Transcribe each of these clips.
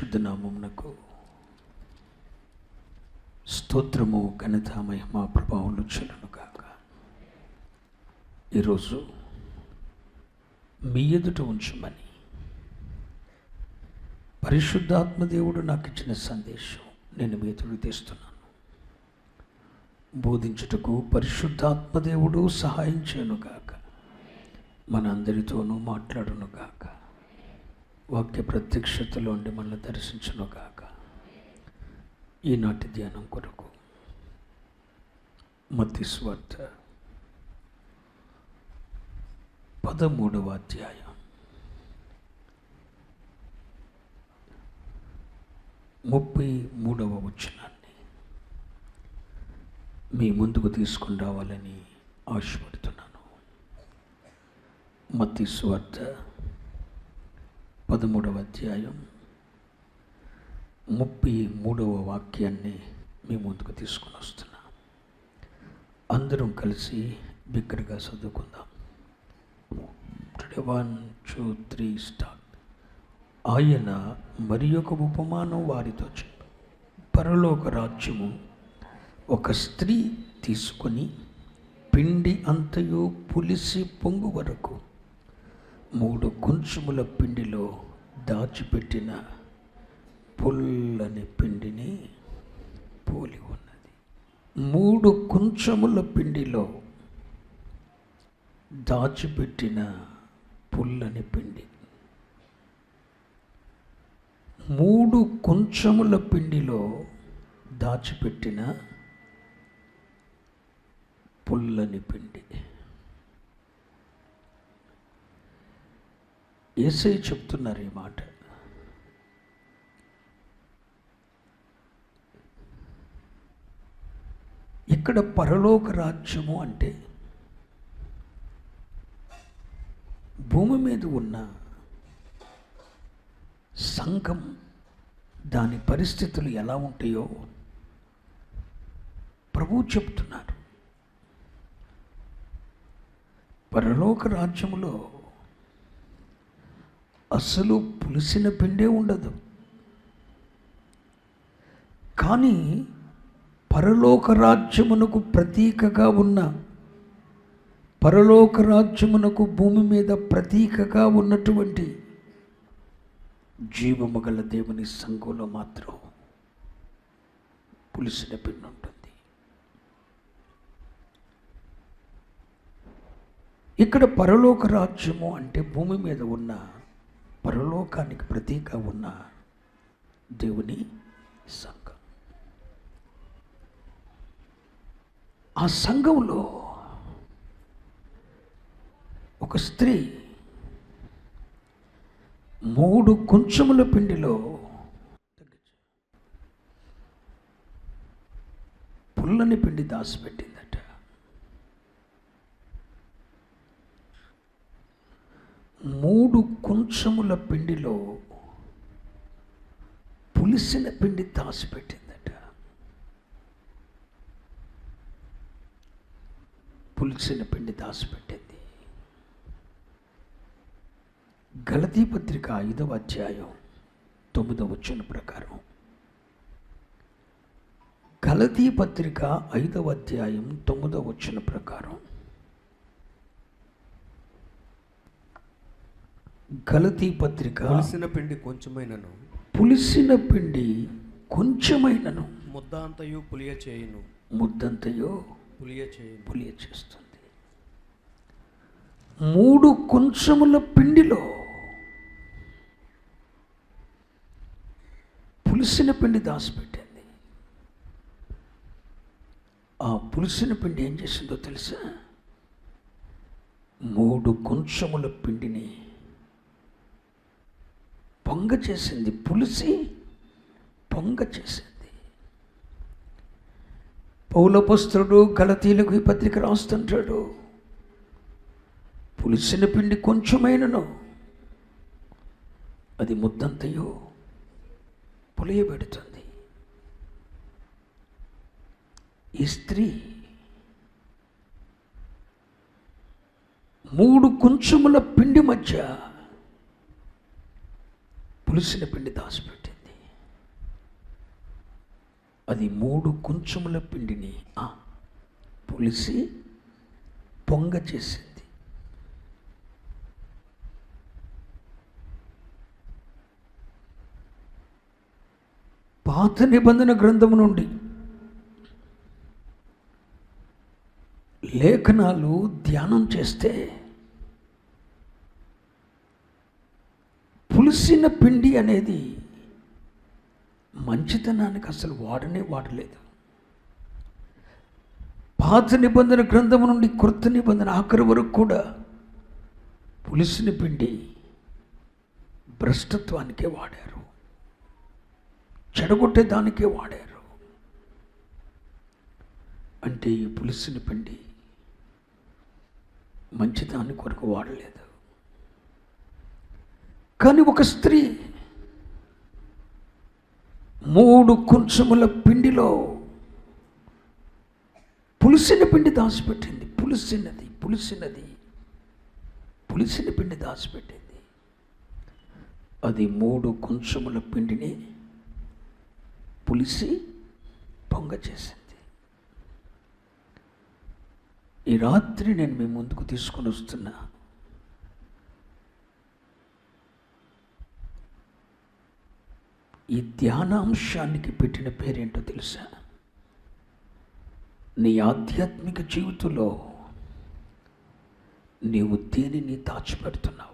పరిశుద్ధ నామమునకు స్తోత్రము ఘనత మహిమ ప్రభావంలో చెల్లును కాక ఈరోజు మీ ఎదుట ఉంచమని పరిశుద్ధాత్మదేవుడు నాకు ఇచ్చిన సందేశం నేను మీ ఎదురు తెస్తున్నాను. బోధించుటకు పరిశుద్ధాత్మదేవుడు సహాయం చేయను గాక. మనందరితోనూ మాట్లాడును కాక వాక్య ప్రత్యక్షతలో ఉండి మనల్ని దర్శించను కాక ఈనాటి ధ్యానం కొరకు మతి స్వార్థ పదమూడవ అధ్యాయం. ముప్పై మూడవ వచనాన్ని మీ ముందుకు తీసుకుని రావాలని ఆశపడుతున్నాను. మతి స్వార్థ పదమూడవ అధ్యాయం. ముప్పై మూడవ వాక్యాన్ని మీ ముందుకు తీసుకొని వస్తున్నా. అందరం కలిసి బిగ్గరగా చదువుకుందాం. One two three start. ఆయన మరి ఒక ఉపమానం వారితో చెప్పు. పరలోక రాజ్యము ఒక స్త్రీ తీసుకొని పిండి అంతయు పులిసి పొంగు వరకు మూడు కొంచెముల పిండిలో దాచిపెట్టిన పుల్లని పిండిని పోలి ఉన్నది. మూడు కొంచెముల పిండిలో దాచిపెట్టిన పుల్లని పిండి. మూడు కొంచెముల పిండిలో దాచిపెట్టిన పుల్లని పిండి. ఏసై చెప్తున్నారు ఈ మాట. ఇక్కడ పరలోక రాజ్యము అంటే భూమి మీద ఉన్న సంఘం దాని పరిస్థితులు ఎలా ఉంటాయో ప్రభు చెప్తున్నారు. పరలోక రాజ్యములో అసలు పులిసిన పిండే ఉండదు. కానీ పరలోక రాజ్యమునకు ప్రతీకగా ఉన్న పరలోక రాజ్యమునకు భూమి మీద ప్రతీకగా ఉన్నటువంటి జీవము గల దేవుని సంఘంలో మాత్రం పులిసిన పిండి ఉంటుంది. ఇక్కడ పరలోక రాజ్యము అంటే భూమి మీద ఉన్న పరలోకానికి ప్రతీక ఉన్న దేవుని సంఘం. ఆ సంఘంలో ఒక స్త్రీ మూడు కొంచెముల పిండిలో పుల్లని పిండి దాచిపెట్టింది. మూడు కొంచెముల పిండిలో పులిసిన పిండి దాచిపెట్టిందట. పులిసిన పిండి దాచిపెట్టింది. గలతీ పత్రిక ఐదవ అధ్యాయం తొమ్మిదవ వచ్చిన ప్రకారం. గలతీ పత్రిక ఐదవ అధ్యాయం తొమ్మిదవ వచ్చిన ప్రకారం. గలతీ పత్రిక పులిసిన పిండి కొంచెమైనను. పులిసిన పిండి కొంచెమైనను. ముద్ద అంతయు పులియ చేయును. ముద్దంతయో పులియ చేయును. పులియ చేస్తుంది. మూడు కొంచెముల పిండిలో పులిసిన పిండి దాచిపెట్టింది ఆ పులిసిన పిండి ఏం చేసిందో తెలుసా? మూడు కొంచెముల పిండిని పొంగ చేసింది పులిసి పొంగ చేసింది. పౌలపస్తుడు గలతీలకు ఈ పత్రిక రాస్తుంటాడు. పులిసిన పిండి కొంచెమైనను అది ముద్దంతయో పులియబెడుతుంది. ఈ స్త్రీ మూడు కొంచెముల పిండి మధ్య పులిసిన పిండి దాచిపెట్టింది. అది మూడు కొంచెముల పిండిని పులిసి పొంగ చేసింది. పాత నిబంధన గ్రంథము నుండి లేఖనాలు ధ్యానం చేస్తే పులిసిన పిండి అనేది మంచితనానికి అసలు వాడనే వాడలేదు. పాత నిబంధన గ్రంథం నుండి కృత నిబంధన ఆఖరి వరకు కూడా పులిసిన పిండి భ్రష్టత్వానికే వాడారు. చెడగొట్టేదానికే వాడారు. అంటే ఈ పులిసిన పిండి మంచిదాని కొరకు వాడలేదు. కానీ ఒక స్త్రీ మూడు కొంచెముల పిండిలో పులిసిన పిండి దాచిపెట్టింది. పులిసినది పులిసినది పులిసిన పిండి దాచిపెట్టింది. అది మూడు కొంచెముల పిండిని పులిసి పొంగ చేసింది. ఈ రాత్రి నేను మీ ముందుకు తీసుకొని వస్తున్నా. ఈ ధ్యానాంశానికి పెట్టిన పేరేంటో తెలుసా? నీ ఆధ్యాత్మిక జీవితంలో నీవు దేనిని దాచిపెడుతున్నావు?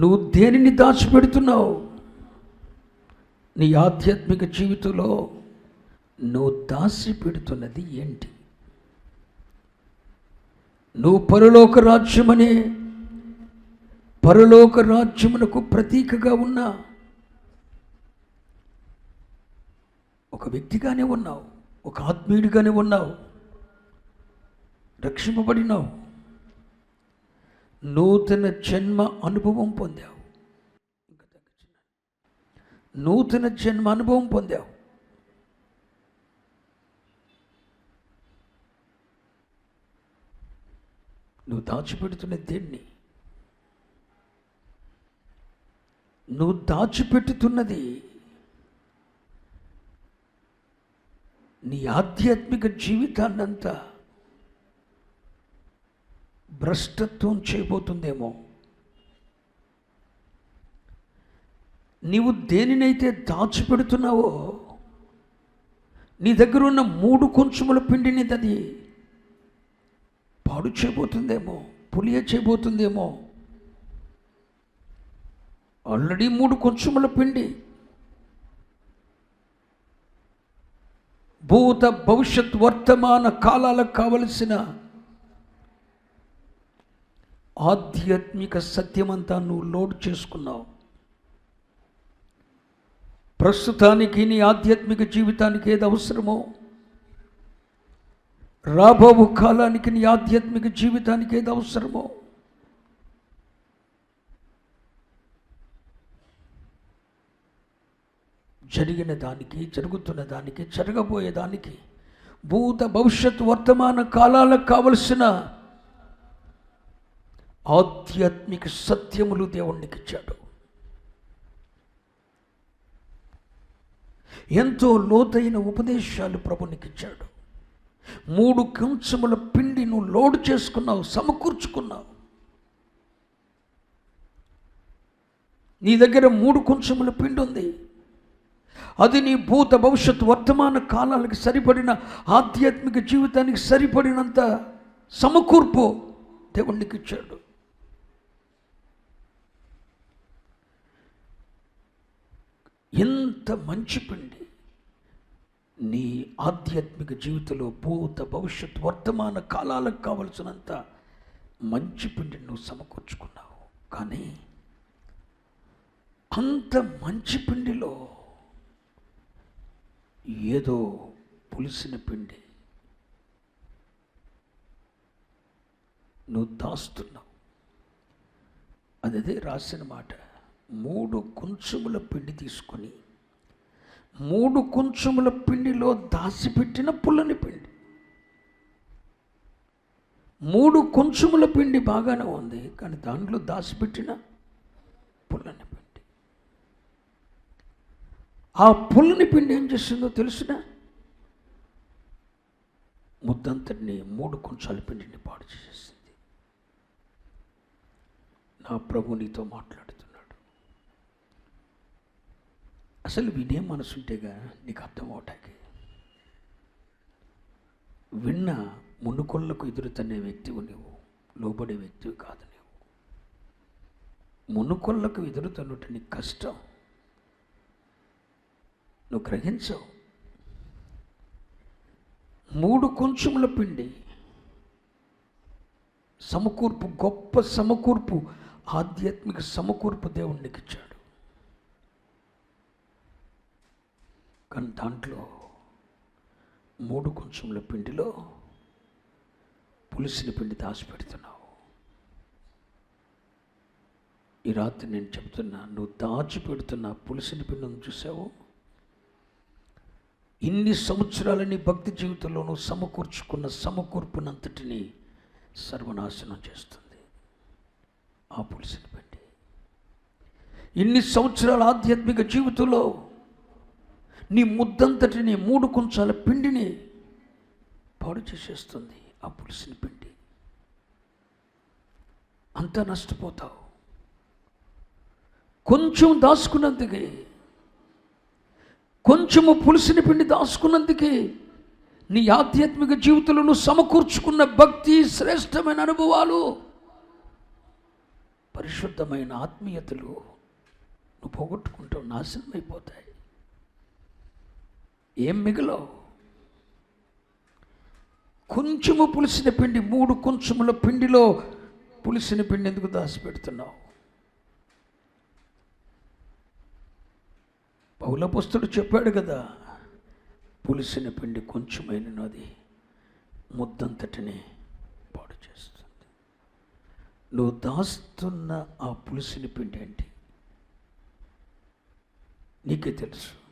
నువ్వు దేనిని దాచిపెడుతున్నావు? నీ ఆధ్యాత్మిక జీవితంలో నువ్వు దాచిపెడుతున్నది ఏంటి? నువ్వు పరలోక రాజ్యమనే పరలోక రాజ్యమునకు ప్రతీకగా ఉన్న ఒక వ్యక్తిగానే ఉన్నావు ఒక ఆత్మీయుడిగానే ఉన్నావు రక్షింపబడినావు. నూతన జన్మ అనుభవం పొందావు. నూతన జన్మ అనుభవం పొందావు. నువ్వు దాచిపెడుతున్న దేన్ని? నువ్వు దాచిపెట్టుతున్నది నీ ఆధ్యాత్మిక జీవితాన్నంతా భ్రష్టత్వం చేయబోతుందేమో. నీవు దేనినైతే దాచిపెడుతున్నావో నీ దగ్గర ఉన్న మూడు కొంచెముల పిండిని అది పాడు చేయబోతుందేమో పులియ చేయబోతుందేమో. ఆల్రెడీ మూడు కొంచెముల పిండి. భూత భవిష్యత్ వర్తమాన కాలాలకు కావలసిన ఆధ్యాత్మిక సత్యమంతా నువ్వు లోడ్ చేసుకున్నావు. ప్రస్తుతానికి నీ ఆధ్యాత్మిక జీవితానికి ఏది అవసరమో రాబో కాలానికి నీ ఆధ్యాత్మిక జీవితానికి ఏది అవసరమో జరిగిన దానికి జరుగుతున్న దానికి జరగబోయే దానికి భూత భవిష్యత్ వర్తమాన కాలాలకు కావలసిన ఆధ్యాత్మిక సత్యములు దేవునికి ఇచ్చాడు. ఎంతో లోతైన ఉపదేశాలు ప్రభునికి ఇచ్చాడు. మూడు కంచముల పిండి నువ్వు లోడ్ చేసుకున్నావు సమకూర్చుకున్నావు. నీ దగ్గర మూడు కొంచెముల పిండి ఉంది. అది నీ భూత భవిష్యత్ వర్తమాన కాలాలకు సరిపడిన ఆధ్యాత్మిక జీవితానికి సరిపడినంత సమకూర్పు దేవునికి ఇచ్చాడు ఎంత మంచి పిండి నీ ఆధ్యాత్మిక జీవితంలో భూత భవిష్యత్ వర్తమాన కాలాలకు కావలసినంత మంచి పిండిని నువ్వు సమకూర్చుకున్నావు. కానీ అంత మంచి పిండిలో ఏదో పులిసిన పిండి. నువ్వు దాస్తున్నావు. అది అదే రాసిన మాట. మూడు కొంచెముల పిండి తీసుకొని మూడు కొంచెముల పిండిలో దాచిపెట్టిన పుల్లని పిండి. మూడు కొంచెముల పిండి బాగానే ఉంది కానీ దాంట్లో దాచిపెట్టిన పుల్లని పిండి. ఆ పుల్లని పిండి ఏం చేసిందో తెలుసునా? ముద్దంతటిని మూడు కొంచాల పిండిని పాడు చేసేసింది. నా ప్రభు నీతో మాట్లాడుతున్నాడు. అసలు వినే మనసుంటేగా నీకు అర్థం అవటానికి. విన్న మునుకొల్లకు ఎదురుతనే వ్యక్తివు నీవు లోబడే వ్యక్తివి కాదు నీవు. మునుకొల్లకు ఎదురుతనుట నీకు కష్టం. నువ్వు గ్రహించవు మూడు కొంచెముల పిండి. సమకూర్పు గొప్ప సమకూర్పు ఆధ్యాత్మిక సమకూర్పు దేవుణ్ణికి ఇచ్చాడు. కానీ దాంట్లో మూడు కొంచెముల పిండిలో పులిసిన పిండి దాచిపెడుతున్నావు. ఈ రాత్రి నేను చెప్తున్నా నువ్వు దాచిపెడుతున్న పులిసిన పిండిని చూసావు? ఇన్ని సంవత్సరాలని భక్తి జీవితంలోనూ సమకూర్చుకున్న సమకూర్పునంతటిని సర్వనాశనం చేస్తుంది. ఆ పులిసిన పిండి ఇన్ని సంవత్సరాల ఆధ్యాత్మిక జీవితంలో నీ ముద్దంతటిని మూడు కొంచాల పిండిని పాడు చేసేస్తుంది ఆ పులిసిన పిండి. అంతా నష్టపోతావు. కొంచెం దాచుకున్నందుకే కొంచెము పులుసుని పిండి దాచుకున్నందుకే నీ ఆధ్యాత్మిక జీవితంలో సమకూర్చుకున్న భక్తి శ్రేష్టమైన అనుభవాలు పరిశుద్ధమైన ఆత్మీయతలు నువ్వు పోగొట్టుకుంటావు నాశనం అయిపోతాయి ఏం మిగలవు? కొంచెము పులిసిన పిండి మూడు కొంచెముల పిండిలో పులిసిన పిండి ఎందుకు దాచిపెడుతున్నావు? పౌలపుస్తుడు చెప్పాడు కదా పులిసిన పిండి కొంచెమైన అది ముద్దంతటిని పాడు చేస్తుంది. నువ్వు దాస్తున్న ఆ పులిసిన పిండి ఏంటి? నీకే తెలుసు.